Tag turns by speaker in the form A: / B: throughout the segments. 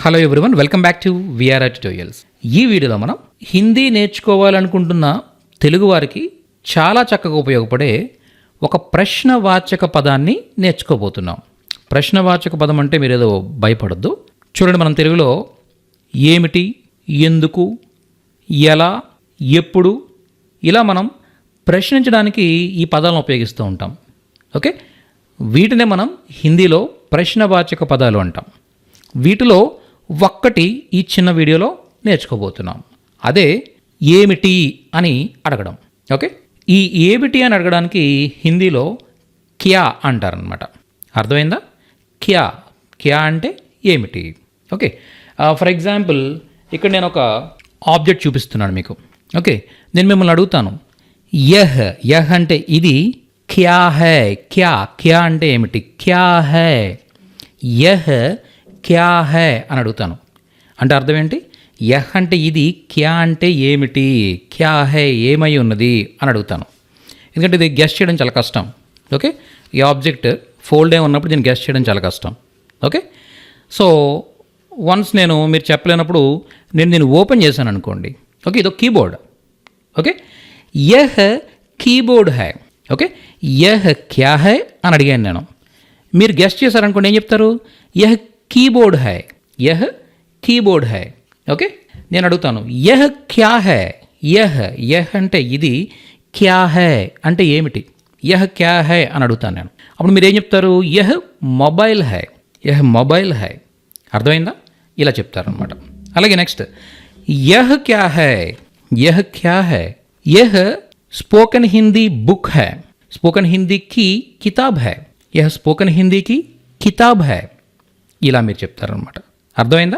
A: Hello everyone welcome back to VRR tutorials ఈ వీడియోలో మనం హిందీ నేర్చుకోవాలనుకుంటున్న తెలుగువారికి చాలా చక్కగా ఉపయోగపడే ఒక ప్రశ్నవాచక పదాన్ని నేర్చుకోబోతున్నాం. ప్రశ్నవాచక పదం అంటే మీరు ఏదో భయపడద్దు. చూడండి మనం తెలుగులో ఏమిటి ఎందుకు ఎలా ఎప్పుడు ఇలా మనం ప్రశ్నించడానికి ఈ పదాలను ఉపయోగిస్తూ ఉంటాం. ఓకే? వీటినే మనం హిందీలో ప్రశ్నవాచక పదాలు అంటాం. వీటిలో ఒక్కటి ఈ చిన్న వీడియోలో నేర్చుకోబోతున్నాం. అదే ఏమిటి అని అడగడం. ఓకే? ఈ ఏమిటి అని అడగడానికి హిందీలో క్యా అంటారనమాట అర్థమైందా? క్యా. క్యా అంటే ఏమిటి? ఓకే? ఫర్ ఎగ్జాంపుల్ ఇక్కడ నేను ఒక ఆబ్జెక్ట్ చూపిస్తున్నాను మీకు. ఓకే? నేను మిమ్మల్ని అడుగుతాను. యహ్. యహ్ అంటే ఇది క్యా హై. క్యా. క్యా అంటే ఏమిటి? క్యా హై. యహ్ క్యా హై అని అడుగుతాను. అంటే అర్థం ఏంటి? యహ్ అంటే ఇది క్యా అంటే ఏమిటి? క్యా హై ఏమై ఉన్నది? అని అడుగుతాను. ఎందుకంటే ఇది గెస్ట్ చేయడం చాలా కష్టం. ఓకే? ఈ ఆబ్జెక్ట్ ఫోల్డ్ అయి ఉన్నప్పుడు దీన్ని గెస్ట్ చేయడం చాలా కష్టం. ఓకే? సో వన్స్ నేను మీరు చెప్పలేనప్పుడు నేను దీన్ని ఓపెన్ చేశాను అనుకోండి. ఓకే? ఇదో కీబోర్డ్. ఓకే? యహ్ కీబోర్డ్ హై. ఓకే? యహ్ క్యా హై అని అడిగాను నేను. మీరు గెస్ట్ చేశారనుకోండి ఏం చెప్తారు? యహ్ కీబోర్డ్ హై యహ్ కీబోర్డ్ హై ఓకే నేను అడుగుతాను యహ్ క్యా హై యహ్ యహ్ అంటే ఇది క్యా హై అంటే ఏమిటి యహ్ క్యా హై అని అడుగుతాను నేను అప్పుడు మీరు ఏం చెప్తారు యహ్ మొబైల్ హై యహ్ మొబైల్ హై అర్థమైందా ఇలా చెప్తారనమాట అలాగే నెక్స్ట్ యహ్ క్యా హై యహ్ క్యా హై यह स्पोकन हिंदी बुक है स्पोकन हिंदी की किताब है यह స్పోకన్ హిందీ కి కితాబ్ హై ఇలా మీరు చెప్తారనమాట అర్థమైందా?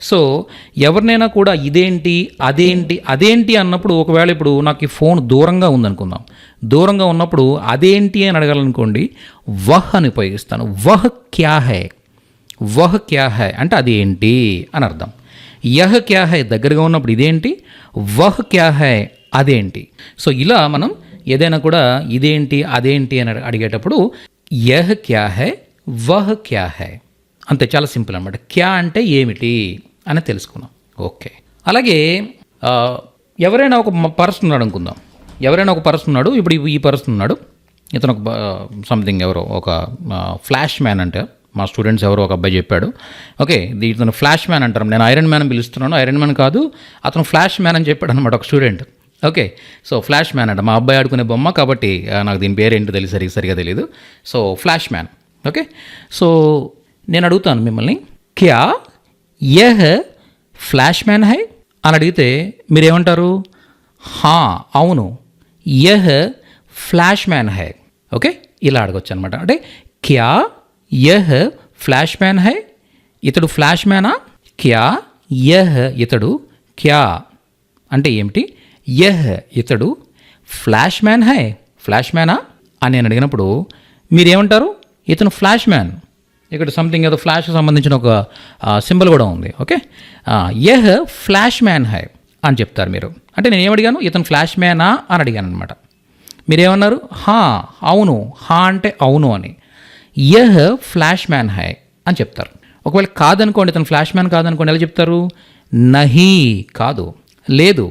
A: సో ఎవరినైనా కూడా ఇదేంటి అదేంటి అదేంటి అన్నప్పుడు ఒకవేళ ఇప్పుడు నాకు ఈ ఫోన్ దూరంగా ఉందనుకుందాం. దూరంగా ఉన్నప్పుడు అదేంటి అని అడగాలనుకోండి వహ్ అని ఉపయోగిస్తాను. వహ్ క్యా హై? వహ్ క్యా హై? అంటే అదేంటి అని అర్థం. యహ్ క్యా హై? దగ్గరగా ఉన్నప్పుడు ఇదేంటి? వహ్ క్యా హై? అదేంటి? సో ఇలా మనం ఏదైనా కూడా ఇదేంటి అదేంటి అని అడిగేటప్పుడు యహ్ క్యా హై? వహ్ క్యా హై? అంతే చాలా సింపుల్ అనమాట క్యా అంటే ఏమిటి అని తెలుసుకున్నాం. ఓకే. అలాగే ఎవరైనా ఒక పర్సన్ ఉన్నాడు అనుకుందాం. ఎవరైనా ఒక పర్సన్ ఉన్నాడు ఇప్పుడు ఈ- పర్సన్ ఉన్నాడు. ఇతను ఒక సంథింగ్ ఎవరో ఒక ఫ్లాష్ మ్యాన్ అంటే మా స్టూడెంట్స్ ఎవరో ఒక అబ్బాయి చెప్పాడు. ఓకే ఇతను ఫ్లాష్ మ్యాన్ అంటారు. నేను ఐరన్ మ్యాన్ పిలుస్తున్నాను. ఐరన్ మ్యాన్ కాదు అతను ఫ్లాష్ మ్యాన్ అని చెప్పాడు అనమాట ఒక student okay so flash man అంట. మా అబ్బాయి ఆడుకునే బొమ్మ కాబట్టి నాకు దీని పేరు ఏంటో తెలియదు సరిగ్గా సరిగా తెలియదు so flash man okay so నేను అడుగుతాను మిమ్మల్ని. క్యా యహ్ ఫ్లాష్ మ్యాన్ హై? అని అడిగితే మీరేమంటారు? హా అవును. యహ్ ఫ్లాష్ మ్యాన్ హై. ఓకే? ఇలా అడగొచ్చు అనమాట అంటే క్యా యహ్ ఫ్లాష్ మ్యాన్ హై? ఇతడు ఫ్లాష్ మ్యానా క్యా యహ్ ఇతడు క్యా? అంటే ఏమిటి? యహ్ ఇతడు ఫ్లాష్ మ్యాన్ హై. ఫ్లాష్ మ్యానా అని నేను అడిగినప్పుడు మీరేమంటారు? ఇతను ఫ్లాష్ మ్యాన్ ఇక్కడ సంథింగ్ ఏదో ఫ్లాష్ సంబంధించిన ఒక సింబల్ కూడా ఉంది ఓకే యహ్ ఫ్లాష్ మ్యాన్ హై అని చెప్తారు మీరు. అంటే నేను ఏమడిగాను ఇతను ఫ్లాష్ మ్యానా అని అడిగాను అనమాట మీరేమన్నారు? హా అవును. హా అంటే అవును అని. యహ్ ఫ్లాష్ మ్యాన్ హై అని చెప్తారు. ఒకవేళ కాదనుకోండి ఇతను ఫ్లాష్ మ్యాన్ కాదనుకోండి ఎలా చెప్తారు? నహీ కాదు. లేదు.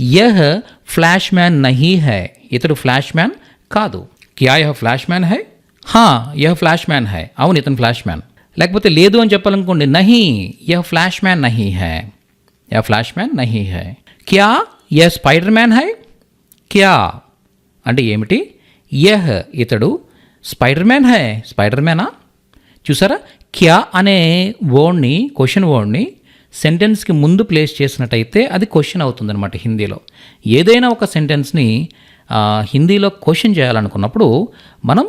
A: యహ్ ఫ్లాష్ మ్యాన్ నహీ హై. ఇతడు ఫ్లాష్ మ్యాన్ కాదు. క్యా యహ్ ఫ్లాష్ మ్యాన్ హై? హా యహ ఫ్లాష్ మ్యాన్ హై. అవును ఇతను ఫ్లాష్ మ్యాన్. లేకపోతే లేదు అని చెప్పాలనుకోండి నహీ యహ ఫ్లాష్ మ్యాన్ నహీ హై. యహ ఫ్లాష్ మ్యాన్ నహీ హై. క్యా య స్పైడర్ మ్యాన్ హై? క్యా? అంటే ఏమిటి? యహ్ ఇతడు స్పైడర్ మ్యాన్ హై. స్పైడర్ మ్యానా? చూసారా? క్యా అనే వర్డ్ని క్వశ్చన్ వర్డ్ని సెంటెన్స్కి ముందు ప్లేస్ చేసినట్టయితే అది క్వశ్చన్ అవుతుందన్నమాట హిందీలో. ఏదైనా ఒక సెంటెన్స్ని హిందీలో క్వశ్చన్ చేయాలనుకున్నప్పుడు మనం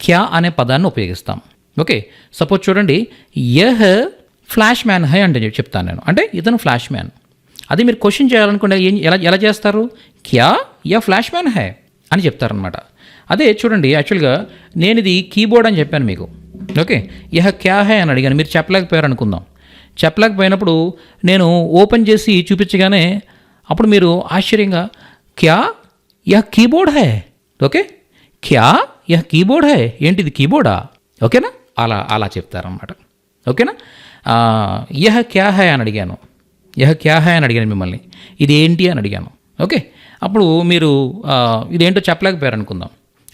A: క్యా అనే పదాన్ని ఉపయోగిస్తాం. ఓకే సపోజ్ చూడండి యహ్ ఫ్లాష్ మ్యాన్ హై అంటే చెప్తాను నేను. అంటే ఇతను ఫ్లాష్ మ్యాన్. అది మీరు క్వశ్చన్ చేయాలనుకుంటే ఏం ఎలా ఎలా చేస్తారు? క్యా యా ఫ్లాష్ మ్యాన్ హై అని చెప్తారనమాట అదే చూడండి యాక్చువల్గా నేను ఇది కీబోర్డ్ అని చెప్పాను మీకు. ఓకే యహ క్యా హై అని అడిగాను. మీరు చెప్పలేకపోయారు అనుకుందాం. చెప్పలేకపోయినప్పుడు నేను ఓపెన్ చేసి చూపించగానే అప్పుడు మీరు ఆశ్చర్యంగా క్యా యహ కీబోర్డ్ హై? ఓకే క్యా యహ కీబోర్డ్ హై ఏంటిది కీబోర్డా ఓకేనా? అలా అలా చెప్తారనమాట ఓకేనా? యహ క్యా హై అని అడిగాను. యహ క్యా హై అని అడిగాను మిమ్మల్ని. ఇది ఏంటి అని అడిగాను. ఓకే? అప్పుడు మీరు ఇదేంటో చెప్పలేకపోయారు అనుకుందాం.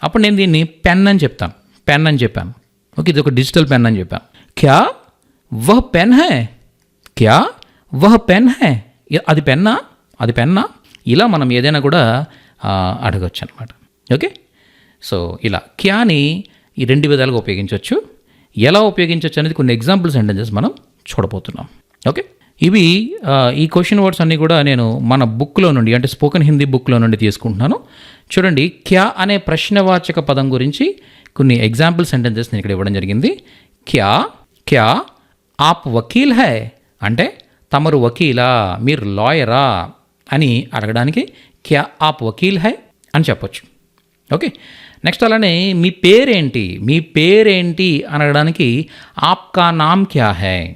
A: అప్పుడు నేను దీన్ని పెన్ అని చెప్తాను. పెన్ అని చెప్పాను. ఓకే? ఇది ఒక డిజిటల్ పెన్ అని చెప్పాను. క్యా? వహ పెన్ హై. క్యా? వహ పెన్ హై. అది పెన్నా? అది పెన్నా? ఇలా మనం ఏదైనా కూడా అడగచ్చు అనమాట ఓకే? సో ఇలా క్యాని ఈ రెండు విధాలుగా ఉపయోగించవచ్చు. ఎలా ఉపయోగించవచ్చు అనేది కొన్ని ఎగ్జాంపుల్స్ సెంటెన్సెస్ మనం చూడబోతున్నాం. ఓకే ఇవి ఈ క్వశ్చన్ వర్డ్స్ అన్నీ కూడా నేను మన బుక్లో నుండి అంటే స్పోకెన్ హిందీ బుక్లో నుండి తీసుకుంటున్నాను. చూడండి క్యా అనే ప్రశ్నవాచక పదం గురించి కొన్ని ఎగ్జాంపుల్ సెంటెన్సెస్ నేను ఇక్కడ ఇవ్వడం జరిగింది. క్యా క్యా ఆప్ వకీల్ హై? అంటే తమరు వకీలా మీరు లాయరా అని అడగడానికి క్యా ఆప్ వకీల్ హై అని చెప్పొచ్చు. ఓకే నెక్స్ట్ అలానే మీ పేరేంటి? మీ పేరేంటి అనడానికి ఆప్కా నామ్ క్యా హై?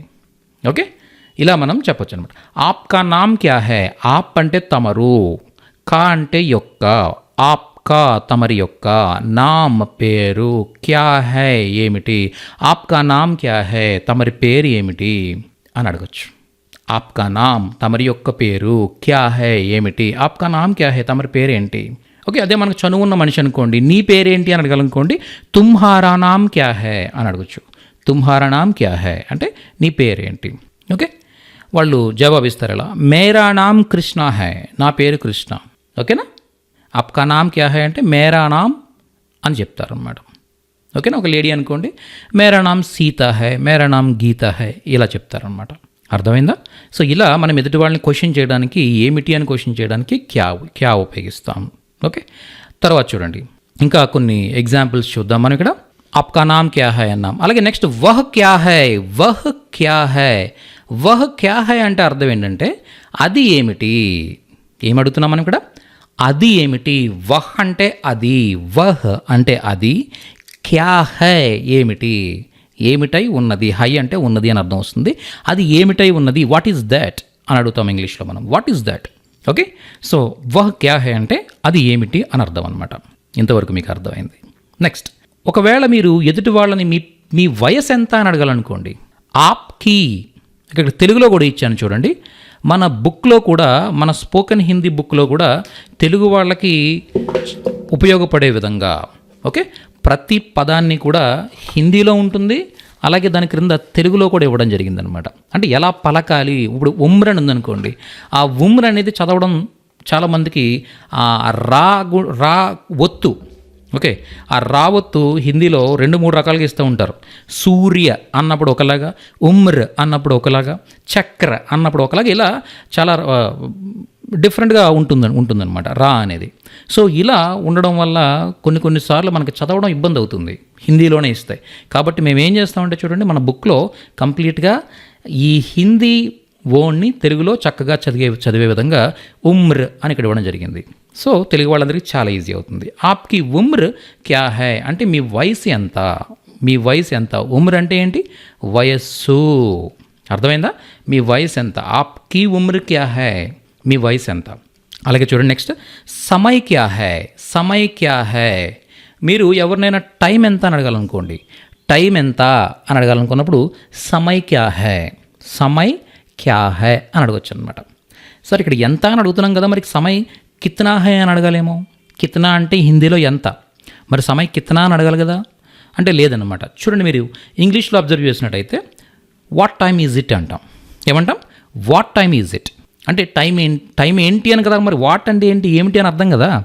A: ఓకే? ఇలా మనం చెప్పొచ్చు అనమాట ఆప్కా నామ్ క్యా హై? ఆప్ అంటే తమరు. కా అంటే యొక్క. ఆప్కా తమరి యొక్క. నామ్ పేరు క్యా హై ఏమిటి? ఆప్కా నామ్ క్యా హై? తమరి పేరు ఏమిటి? అని అడగచ్చు. ఆప్కా నామ్ తమరి యొక్క పేరు క్యా హై ఏమిటి? ఆప్కా నామ్ క్యా హై? తమరి పేరేంటి? ఓకే అదే మనకు చనువు ఉన్న మనిషి అనుకోండి. నీ పేరేంటి అని అడగాలనుకోండి. తుమ్హారా నామ్ క్యా హై అని అడగచ్చు. తుమ్హారా నామ్ క్యా హై అంటే నీ పేరేంటి. ఓకే? వాళ్ళు జవాబిస్తారు ఇలా మేరా నామ్ కృష్ణ హై నా పేరు కృష్ణ. ఓకేనా? అప్కా నామ్ క్యా హై అంటే మేరా నామ్ అని చెప్తారనమాట ఓకేనా? ఒక లేడీ అనుకోండి. మేరా నామ్ సీత హై మేరా నామ్ గీత హై ఇలా చెప్తారనమాట అర్థమైందా? సో ఇలా మనం ఎదుటి వాళ్ళని క్వశ్చన్ చేయడానికి ఏమిటి అని క్వశ్చన్ చేయడానికి క్యా క్యా ఉపయోగిస్తాము ఓకే? తర్వాత చూడండి. ఇంకా కొన్ని ఎగ్జాంపుల్స్ చూద్దాం మనం ఇక్కడ. ఆప్కా నామ్ క్యా హై అన్నాం. అలాగే నెక్స్ట్ వహ్ క్యా హై? వహ్ క్యా హై? వహ్ క్యా హై అంటే అర్థం ఏంటంటే అది ఏమిటి? ఏమడుగుతున్నాం మనం ఇక్కడ? అది ఏమిటి? వహ్ అంటే అది. వహ్ అంటే అది. క్యా హై ఏమిటి? ఏమిటై ఉన్నది? హై అంటే ఉన్నది అని అర్థం వస్తుంది. అది ఏమిటై ఉన్నది? వాట్ ఈస్ దాట్ అని అడుగుతాం ఇంగ్లీష్లో మనం. What is that okay? So వహ్ క్యా హే అంటే అది ఏమిటి అని అర్థం అనమాట ఇంతవరకు మీకు అర్థమైంది. నెక్స్ట్ ఒకవేళ మీరు ఎదుటి వాళ్ళని మీ మీ వయసు ఎంత అని అడగాలనుకోండి ఆప్కి ఇక్కడ తెలుగులో కూడా ఇచ్చాను చూడండి మన బుక్లో కూడా మన స్పోకెన్ హిందీ బుక్లో కూడా తెలుగు వాళ్ళకి ఉపయోగపడే విధంగా ఓకే? ప్రతి పదాన్ని కూడా హిందీలో ఉంటుంది అలాగే దాని క్రింద తెలుగులో కూడా ఇవ్వడం జరిగిందనమాట అంటే ఎలా పలకాలి? ఇప్పుడు ఉమ్రన్ ఉందనుకోండి ఆ ఉమ్ర అనేది చదవడం చాలామందికి ఆ రా గు- రా ఒత్తు ఓకే? ఆ రావత్తు హిందీలో రెండు మూడు రకాలుగా ఇస్తూ ఉంటారు. సూర్య అన్నప్పుడు ఒకలాగా ఉమ్ర అన్నప్పుడు ఒకలాగా చక్ర అన్నప్పుడు ఒకలాగా ఇలా చాలా డిఫరెంట్గా ఉంటుంది ఉంటుందన్నమాట. రా అనేది. సో ఇలా ఉండడం వల్ల కొన్ని కొన్నిసార్లు మనకి చదవడం ఇబ్బంది అవుతుంది హిందీలోనే ఇస్తాయి కాబట్టి మేము ఏం చేస్తామంటే చూడండి మన బుక్లో కంప్లీట్గా ఈ హిందీ ఓన్ని తెలుగులో చక్కగా చదివే చదివే విధంగా ఉమ్ర్ అని ఇక్కడ ఇవ్వడం జరిగింది. సో తెలుగు వాళ్ళందరికీ చాలా ఈజీ అవుతుంది. ఆప్కి ఉమ్ర్ క్యా హై? అంటే మీ వయసు ఎంత? మీ వయసు ఎంత? ఉమ్ర్ అంటే ఏంటి? వయస్సు. అర్థమైందా? మీ వయసు ఎంత? ఆప్కి ఉమ్ర్ క్యా హై? మీ వయసు ఎంత? అలాగే చూడండి నెక్స్ట్. సమయ్ క్యా హై? సమయ్ క్యా హై? మీరు ఎవరినైనా టైం ఎంత అని అడగాలనుకోండి. టైం ఎంత అని అడగాలనుకున్నప్పుడు సమయ్ క్యా హై? సమయ్ క్యా హై అని అడగచ్చు అనమాట సార్ ఇక్కడ ఎంత అని అడుగుతున్నాం కదా మరి సమయ్ కిత్నా హై అని అడగాలేమో? కిత్నా అంటే హిందీలో ఎంత? మరి సమయ్ కిత్నా అని అడగాలి కదా? అంటే లేదన్నమాట. చూడండి మీరు ఇంగ్లీష్లో అబ్జర్వ్ చేసినట్టయితే వాట్ టైమ్ ఈజ్ ఇట్ అంటాం. ఏమంటాం? What time is it? అంటే టైం ఏంటి టైం ఏంటి అని కదా మరి వాట్ అంటే ఏంటి ఏమిటి అని అర్థం కదా?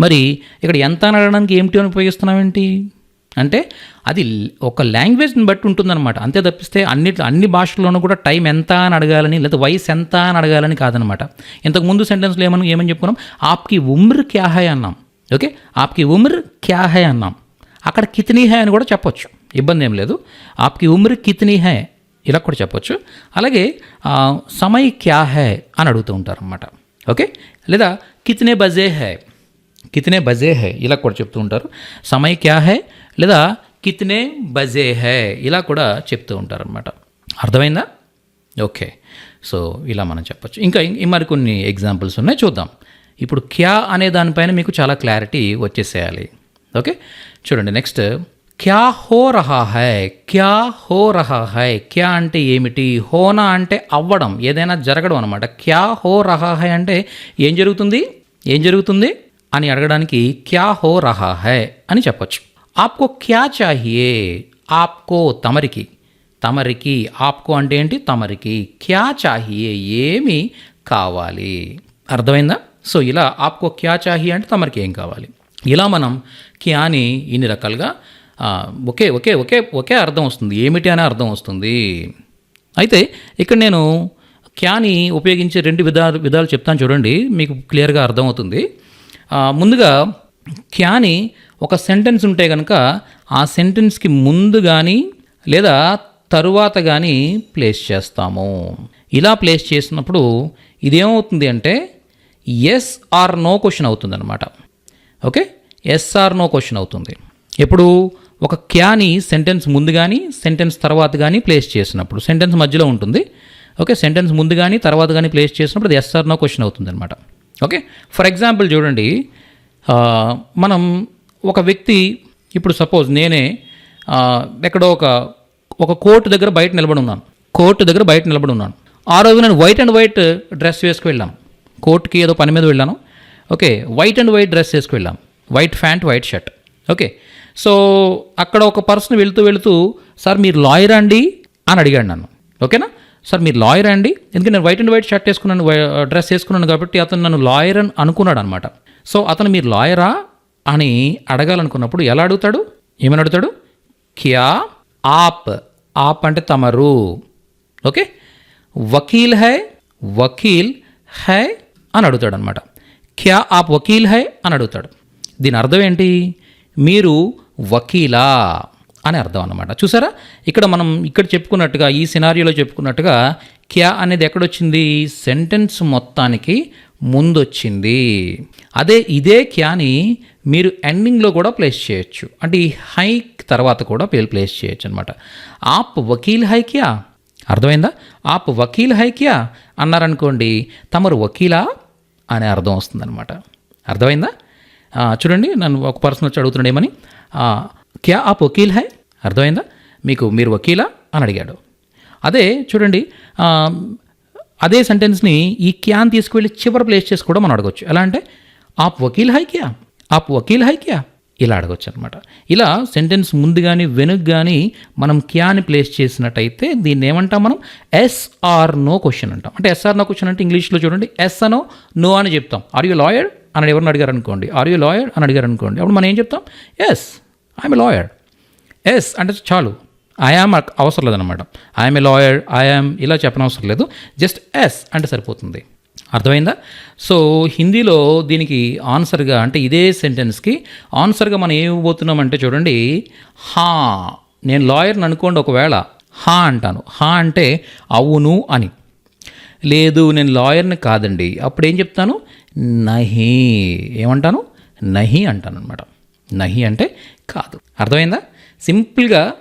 A: మరి ఇక్కడ ఎంత అని అడగడానికి ఏమిటి అని ఉపయోగిస్తున్నాం ఏంటి అంటే అది ఒక లాంగ్వేజ్ని బట్టి ఉంటుందన్నమాట. అంతే తప్పిస్తే అన్ని అన్ని భాషల్లోనూ కూడా టైం ఎంత అని అడగాలని లేదా వయసు ఎంత అని అడగాలని కాదనమాట ఇంతకు ముందు సెంటెన్స్లో ఏమని ఏమని చెప్పుకున్నాం? ఆప్కి ఉమ్ర్ క్యా హై అన్నాం. ఓకే? ఆప్కి ఉమ్ర్ క్యా హై అన్నాం. అక్కడ కితనీ హై అని కూడా చెప్పొచ్చు. ఇబ్బంది ఏం లేదు. ఆప్కి ఉమ్ర్ కితనీ హై ఇలా కూడా చెప్పొచ్చు. అలాగే ఆ, సమయ్ క్యా హై అని అడుగుతూ ఉంటారు ఓకే? లేదా కితనే బజే హై. కితనే బజే హై. ఇలా కూడా చెప్తూ ఉంటారు. సమయ్ క్యా హై? లేదా కితనే బజే హై. ఇలా కూడా చెప్తూ ఉంటారు అనమాట అర్థమైందా? ఓకే. సో ఇలా మనం చెప్పచ్చు. ఇంకా మరికొన్ని ఎగ్జాంపుల్స్ ఉన్నాయి. చూద్దాం. ఇప్పుడు క్యా అనే దానిపైన మీకు చాలా క్లారిటీ వచ్చేసేయాలి. ఓకే? చూడండి. నెక్స్ట్ క్యా హో రహా హై? క్యా హో రహా హై? క్యా అంటే ఏమిటి? హోనా అంటే అవ్వడం ఏదైనా జరగడం అనమాట క్యా హో రహా హై అంటే ఏం జరుగుతుంది? ఏం జరుగుతుంది? అని అడగడానికి క్యా హో రహా హై అని చెప్పొచ్చు. ఆప్కో క్యా చాహియే? ఆప్కో తమరికి. తమరికి ఆప్కో అంటే ఏంటి? తమరికి. క్యా చాహియే? ఏమి కావాలి. అర్థమైందా? సో ఇలా ఆప్కో క్యా చాహియే అంటే తమరికి ఏం కావాలి? ఇలా మనం క్యాని ఇన్ని రకాలుగా ఒకే ఒకే ఒకే ఒకే అర్థం వస్తుంది. ఏమిటి అనే అర్థం వస్తుంది. అయితే ఇక్కడ నేను క్యాని ఉపయోగించే రెండు విధాలు విధాలు చెప్తాను చూడండి. మీకు క్లియర్గా అర్థమవుతుంది. ముందుగా క్యాని ఒక సెంటెన్స్ ఉంటే కనుక ఆ సెంటెన్స్కి ముందు కానీ లేదా తరువాత కానీ ప్లేస్ చేస్తాము. ఇలా ప్లేస్ చేసినప్పుడు ఇదేమవుతుంది అంటే ఎస్ ఆర్ నో క్వశ్చన్ అవుతుంది అనమాట okay? Yes or no question అవుతుంది. ఎప్పుడు? ఒక క్యాని సెంటెన్స్ ముందు కానీ సెంటెన్స్ తర్వాత కానీ ప్లేస్ చేసినప్పుడు సెంటెన్స్ మధ్యలో ఉంటుంది. ఓకే సెంటెన్స్ ముందు కానీ తర్వాత కానీ ప్లేస్ చేసినప్పుడు అది ఎస్ఆర్ నో క్వశ్చన్ అవుతుంది అనమాట ఓకే ఫర్ ఎగ్జాంపుల్ చూడండి మనం ఒక వ్యక్తి ఇప్పుడు సపోజ్ నేనే ఎక్కడో ఒక ఒక కోర్టు దగ్గర బయట నిలబడి ఉన్నాను. కోర్టు దగ్గర బయట నిలబడి ఉన్నాను. ఆ రోజు నేను వైట్ అండ్ వైట్ డ్రెస్ వేసుకు వెళ్ళాను కోర్టుకి ఏదో పని మీద వెళ్ళాను. Okay white and white dress వేసుకు వెళ్ళాం. White pant white shirt. Okay so అక్కడ ఒక పర్సన్ వెళుతూ వెళుతూ సార్ మీరు లాయర్ అండి? అని అడిగాడు నన్ను. ఓకేనా? సార్ మీరు లాయర్ అండి? ఎందుకంటే నేను వైట్ అండ్ వైట్ షర్ట్ వేసుకున్నాను వై- డ్రెస్ వేసుకున్నాను కాబట్టి అతను నన్ను లాయర్ అని అనుకున్నాడు అనమాట సో అతను మీరు లాయరా? అని అడగాలనుకున్నప్పుడు ఎలా అడుగుతాడు? ఏమని అడుగుతాడు? క్యా ఆప్? ఆప్ అంటే తమరు. ఓకే? వకీల్ హై? వకీల్ హై? అని అడుగుతాడు అనమాట క్యా ఆప్ వకీల్ హై? అని అడుగుతాడు. దీని అర్థం ఏంటి? మీరు వకీలా అని అర్థం అనమాట చూసారా? ఇక్కడ మనం ఇక్కడ చెప్పుకున్నట్టుగా ఈ సినారియోలో చెప్పుకున్నట్టుగా క్యా అనేది ఎక్కడొచ్చింది? సెంటెన్స్ మొత్తానికి ముందొచ్చింది. అదే ఇదే క్యాని మీరు ఎండింగ్లో కూడా ప్లేస్ చేయొచ్చు. అంటే ఈ హైక్ తర్వాత కూడా పేరు ప్లేస్ చేయొచ్చు అనమాట ఆప్ వకీల్ హై క్యా? అర్థమైందా? ఆప్ వకీల్ హై క్యా? అన్నారనుకోండి తమరు వకీలా అనే అర్థం వస్తుందన్నమాట. అర్థమైందా? చూడండి నన్ను ఒక పర్సన్ వచ్చి అడుగుతున్నాడు ఏమని? క్యా ఆప్ వకీల్ హై? అర్థమైందా? మీకు మీరు వకీలా? అని అడిగాడు. అదే చూడండి అదే సెంటెన్స్ని ఈ క్యాన్ తీసుకువెళ్ళి చివరి ప్లేస్ చేసి కూడా మనం అడగొచ్చు. ఎలా అంటే ఆప్ వకీల్ హై క్యా? ఆప్ వకీల్ హై క్యా? ఇలా అడగొచ్చు అనమాట ఇలా సెంటెన్స్ ముందు కానీ వెనుక కానీ మనం క్యాని ప్లేస్ చేసినట్టయితే దీన్ని ఏమంటాం మనం? ఎస్ ఆర్ నో క్వశ్చన్ అంటాం. అంటే ఎస్ఆర్ నో క్వశ్చన్ అంటే ఇంగ్లీష్లో చూడండి ఎస్ అనో నో అని చెప్తాం. Are you lawyer? అని ఎవరిని అడిగారు అనుకోండి ఆర్ యూ లాయర్? అని అడిగారు అనుకోండి అప్పుడు మనం ఏం చెప్తాం? ఎస్. ఐఎమ్ లాయర్ ఎస్ అంటే చాలు. ఐఆమ్ అవసరం లేదనమాట ఐఎమ్ ఏ లాయర్ ఐఆమ్ ఇలా చెప్పనవసరం లేదు. జస్ట్ ఎస్ అంటే సరిపోతుంది. అర్థమైందా? సో హిందీలో దీనికి ఆన్సర్గా అంటే ఇదే సెంటెన్స్కి ఆన్సర్గా మనం ఏమి అంటే చూడండి. హా. నేను లాయర్ని అనుకోండి ఒకవేళ. హా అంటాను. హా అంటే అవును అని. లేదు నేను లాయర్ని కాదండి. అప్పుడు ఏం చెప్తాను? నహి. ఏమంటాను? నహి అంటాను అనమాట నహి అంటే కాదు. అర్థమైందా? సింపుల్గా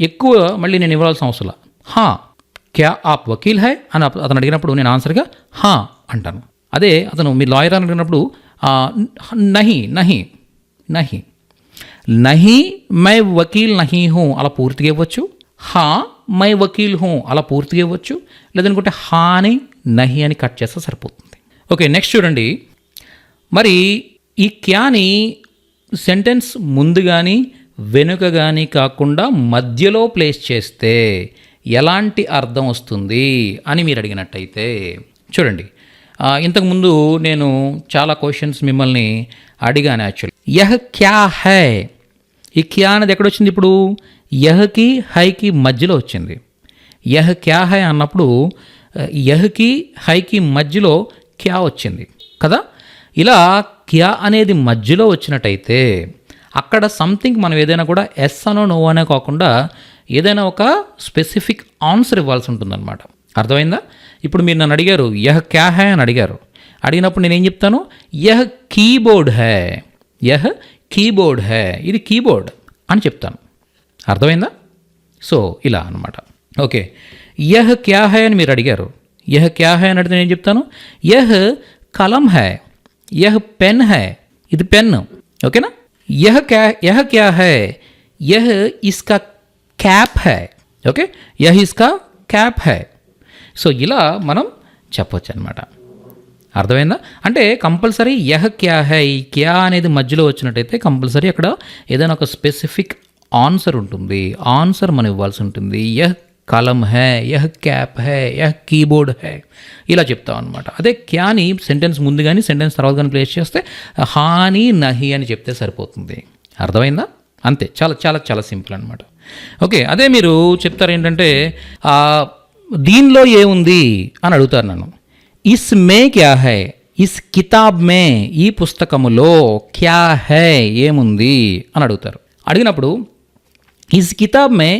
A: ఎక్కువ మళ్ళీ నేను ఇవ్వాల్సిన అవసరం హా క్యా ఆప్ వకీల్ హై? అని అతను అడిగినప్పుడు నేను ఆన్సర్గా హా అంటాను. అదే అతను మీ లాయర్ అని అడిగినప్పుడు నహి నహి నహి. నహి మై వకీల్ నహీ హూ అలా పూర్తిగా ఇవ్వచ్చు. హా మై వకీల్ హూ అలా పూర్తిగా ఇవ్వచ్చు. లేదనుకుంటే హా అని నహి అని కట్ చేస్తే సరిపోతుంది. ఓకే నెక్స్ట్ చూడండి. మరి ఈ క్యాని సెంటెన్స్ ముందు కానీ వెనుక కానీ కాకుండా మధ్యలో ప్లేస్ చేస్తే ఎలాంటి అర్థం వస్తుంది అని మీరు అడిగినట్టయితే చూడండి. ఇంతకుముందు నేను చాలా క్వశ్చన్స్ మిమ్మల్ని అడిగాను యాక్చువల్లీ యహ్ క్యా హై? ఈ క్యా అనేది ఎక్కడొచ్చింది ఇప్పుడు? యహ్కి హైకి మధ్యలో వచ్చింది. యహ్ క్యా హై అన్నప్పుడు యహ్కి హైకి మధ్యలో క్యా వచ్చింది. కదా? ఇలా క్యా అనేది మధ్యలో వచ్చినట్టయితే అక్కడ సంథింగ్ మనం ఏదైనా కూడా ఎస్ అనో నో అనే కాకుండా ఏదైనా ఒక స్పెసిఫిక్ ఆన్సర్ ఇవ్వాల్సి ఉంటుందన్నమాట. అర్థమైందా? ఇప్పుడు మీరు నన్ను అడిగారు యహ్ క్యా హే అని అడిగారు. అడిగినప్పుడు నేనేం చెప్తాను? యహ్ కీబోర్డ్ హై. యహ్ కీబోర్డ్ హై. ఇది కీబోర్డ్ అని చెప్తాను. అర్థమైందా? సో ఇలా అన్నమాట. ఓకే. యహ్ క్యా హే అని మీరు అడిగారు. యహ్ క్యా హే అని అడిగితే నేను చెప్తాను? యహ్ కలం హై. యహ్ పెన్ హై ఇది పెన్ ఓకేనా यह क्या यह क्या है यह इसका cap high okay yeah Iska cap high so ఇలా మనం చెప్పొచ్చు అనమాట అర్థమైందా అంటే కంపల్సరీ యహ్ క్యా హై ఈ క్యా అనేది మధ్యలో వచ్చినట్టయితే కంపల్సరీ అక్కడ ఏదైనా ఒక స్పెసిఫిక్ ఆన్సర్ ఉంటుంది ఆన్సర్ మనం ఇవ్వాల్సి ఉంటుంది యహ్ కలం హై యహ్ క్యాప్ హై యహ్ కీబోర్డ్ హై. ఇలా చెప్తాం అనమాట అదే క్యాని సెంటెన్స్ ముందు కానీ సెంటెన్స్ తర్వాత కానీ ప్లేస్ చేస్తే హాని నహి అని చెప్తే సరిపోతుంది. అర్థమైందా? అంతే. చాలా చాలా చాలా సింపుల్ అనమాట ఓకే అదే మీరు చెప్తారు ఏంటంటే దీనిలో ఏముంది అని అడుగుతారు నన్ను. ఇస్ మే క్యా హై? ఇస్ కితాబ్ మే? ఈ పుస్తకములో క్యా హై? ఏముంది? అని అడుగుతారు. అడిగినప్పుడు ఇస్ కితాబ్ మే?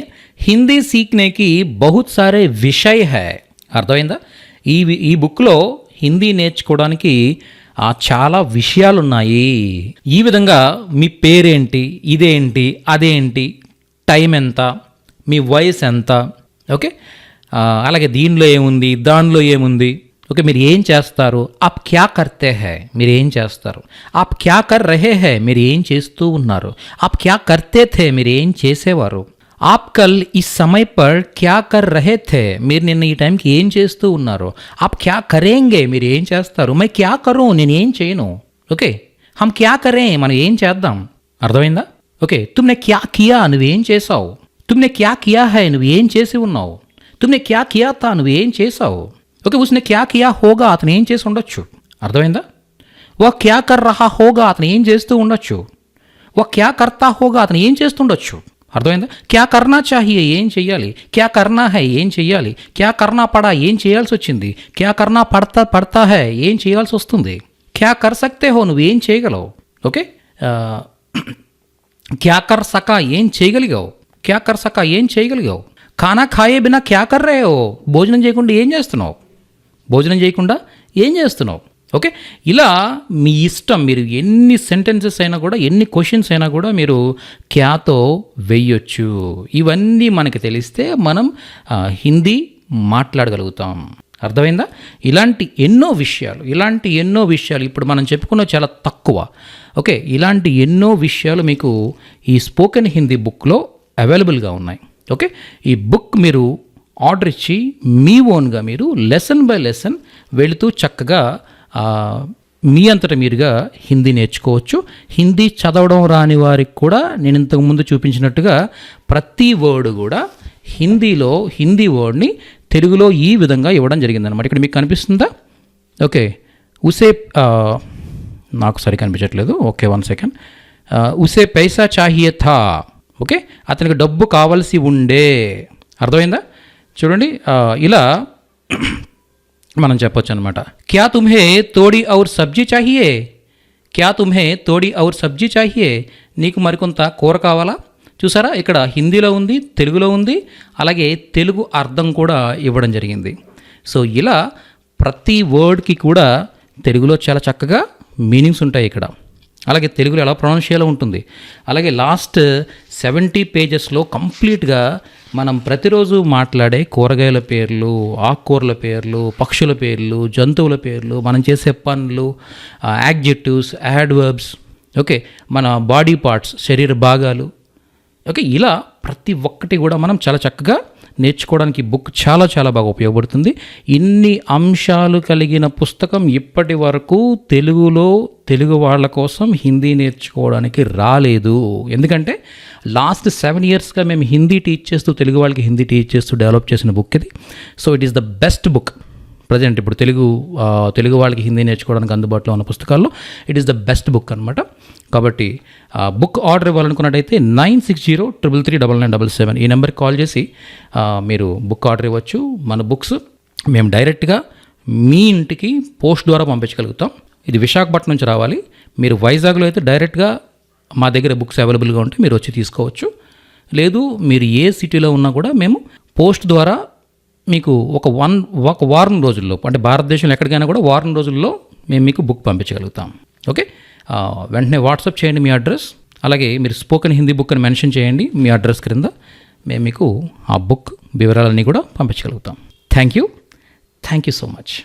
A: హిందీ సీక్నేకి బహుత్ సారే విషయ్ హై. అర్థమైందా? ఈ ఈ బుక్లో హిందీ నేర్చుకోవడానికి చాలా విషయాలు ఉన్నాయి ఈ విధంగా మీ పేరేంటి ఇదేంటి అదేంటి టైం ఎంత మీ వయసు ఎంత ఓకే? అలాగే దీనిలో ఏముంది దానిలో ఏముంది ఓకే? మీరు ఏం చేస్తారు? ఆప్ క్యా కర్తే హై? మీరు ఏం చేస్తారు? ఆప్ క్యా కర్ రహే హై? మీరు ఏం చేస్తూ ఉన్నారు? ఆప్ క్యా కర్తే థే మీరు ఏం చేసేవారు? ఆప్ కల్ ఈ సమయ పర్ క్యా కర్ రహే థే మీరు నిన్న ఈ టైంకి ఏం చేస్తూ ఉన్నారు ఆప్ క్యా కరేంగే మీరు ఏం చేస్తారు మై క్యా కరూ నేను ఏం చేయను ఓకే హమ్ క్యా కరే మనం ఏం చేద్దాం అర్థమైందా ఓకే తుమ్నే క్యా కియా నువ్వేం చేసావు తుమ్నే క్యా కియా హై నువ్వు ఏం చేసి ఉన్నావు తుమ్నే క్యా కియా తా నువ్వు ఏం చేసావు ఓకే ఉస్నే క్యా కియా హోగా అతను ఏం చేసి ఉండొచ్చు అర్థమైందా వా క్యా కర్ రహా హోగా అతను ఏం చేస్తూ ఉండొచ్చు వా క్యా కర్తా హోగా అతను ఏం చేస్తుండొచ్చు అర్థమైందా? క్యా కర్నా చాహియే ఏం చెయ్యాలి? క్యా కర్నా హై ఏం చెయ్యాలి? క్యా కర్నా పడా ఏం చేయాల్సి వచ్చింది? క్యా కర్నా పడతా పడతా హై ఏం చేయాల్సి వస్తుంది? క్యా కర్ సక్తే హో నువ్వు ఏం చేయగలవు? ఓకే? క్యా కర్ సకా ఏం చేయగలిగావు? క్యా కర్ సకా ఏం చేయగలిగావు? ఖానా ఖాయే బినా క్యా కర్రే ఓ భోజనం చేయకుండా ఏం చేస్తున్నావు? భోజనం చేయకుండా ఏం చేస్తున్నావు? ఓకే? ఇలా మీ ఇష్టం మీరు ఎన్ని సెంటెన్సెస్ అయినా కూడా ఎన్ని క్వశ్చన్స్ అయినా కూడా మీరు క్యాతో వెయ్యొచ్చు. ఇవన్నీ మనకి తెలిస్తే మనం హిందీ మాట్లాడగలుగుతాం. అర్థమైందా? ఇలాంటి ఎన్నో విషయాలు ఇలాంటి ఎన్నో విషయాలు ఇప్పుడు మనం చెప్పుకున్న చాలా తక్కువ. ఓకే? ఇలాంటి ఎన్నో విషయాలు మీకు ఈ స్పోకెన్ హిందీ బుక్లో అవైలబుల్గా ఉన్నాయి. ఓకే? ఈ బుక్ మీరు ఆర్డర్ ఇచ్చి మీ ఓన్గా మీరు లెసన్ బై లెసన్ వెళుతూ చక్కగా మీ అంతట మీరుగా హిందీ నేర్చుకోవచ్చు. హిందీ చదవడం రాని వారికి కూడా నేను ఇంతకుముందు చూపించినట్టుగా ప్రతి వర్డ్ కూడా హిందీలో హిందీ వర్డ్ని తెలుగులో ఈ విధంగా ఇవ్వడం జరిగిందనమాట ఇక్కడ మీకు కనిపిస్తుందా? ఓకే. ఉసే నాకు సరి కనిపించట్లేదు ఓకే వన్ సెకండ్. ఉసే పైసా చాహియే థా. ఓకే? అతనికి డబ్బు కావాల్సి ఉండే. అర్థమైందా? చూడండి ఇలా మనం చెప్పొచ్చు అనమాట క్యా తుమ్హే తోడి ఔర్ సబ్జీ చాహియే? క్యా తుమ్హే తోడి ఔర్ సబ్జీ చాహియే? నీకు మరికొంత కూర కావాలా? చూసారా? ఇక్కడ హిందీలో ఉంది తెలుగులో ఉంది అలాగే తెలుగు అర్థం కూడా ఇవ్వడం జరిగింది. సో ఇలా ప్రతి వర్డ్కి కూడా తెలుగులో చాలా చక్కగా మీనింగ్స్ ఉంటాయి ఇక్కడ. అలాగే తెలుగులో ఎలా ప్రొనౌన్స్ చేయాలో ఉంటుంది. అలాగే లాస్ట్ సెవెంటీ పేజెస్లో కంప్లీట్గా మనం ప్రతిరోజు మాట్లాడే కూరగాయల పేర్లు ఆకుకూరల పేర్లు పక్షుల పేర్లు జంతువుల పేర్లు మనం చేసే పనులు యాడ్జెక్టివ్స్ యాడ్వర్బ్స్ ఓకే మన బాడీ పార్ట్స్ శరీర భాగాలు ఓకే ఇలా ప్రతి ఒక్కటి కూడా మనం చాలా చక్కగా నేర్చుకోవడానికి బుక్ చాలా చాలా బాగా ఉపయోగపడుతుంది. ఇన్ని అంశాలు కలిగిన పుస్తకం ఇప్పటి వరకు తెలుగులో తెలుగు వాళ్ళ కోసం హిందీ నేర్చుకోవడానికి రాలేదు. ఎందుకంటే లాస్ట్ సెవెన్ ఇయర్స్గా మేము హిందీ టీచ్ చేస్తూ తెలుగు వాళ్ళకి హిందీ టీచ్ చేస్తూ డెవలప్ చేసిన బుక్ ఇది. So it is the best book present ఇప్పుడు తెలుగు తెలుగు వాళ్ళకి హిందీ నేర్చుకోవడానికి అందుబాటులో ఉన్న పుస్తకాల్లో it is the best book అనమాట కాబట్టి ఆ book order ఇవ్వాలనుకున్నట్టయితే nine six zero triple three double nine double seven ఈ నెంబర్కి కాల్ చేసి మీరు బుక్ ఆర్డర్ ఇవ్వచ్చు. మన బుక్స్ మేము డైరెక్ట్గా మీ ఇంటికి పోస్ట్ ద్వారా పంపించగలుగుతాం. ఇది విశాఖపట్నం నుంచి రావాలి. మీరు వైజాగ్లో అయితే డైరెక్ట్గా మా దగ్గర బుక్స్ అవైలబుల్గా ఉంటే మీరు వచ్చి తీసుకోవచ్చు. లేదు మీరు ఏ సిటీలో ఉన్నా కూడా మేము పోస్ట్ ద్వారా మీకు ఒక వన్ ఒక వారం రోజుల్లో అంటే భారతదేశంలో ఎక్కడికైనా కూడా వారం రోజుల్లో మేము మీకు బుక్ పంపించగలుగుతాం. ఓకే? వెంటనే వాట్సాప్ చేయండి మీ అడ్రస్. అలాగే మీరు స్పోకెన్ హిందీ బుక్ అని మెన్షన్ చేయండి మీ అడ్రస్ క్రింద. మేము మీకు ఆ బుక్ వివరాలన్నీ కూడా పంపించగలుగుతాం. Thank you. Thank you so much.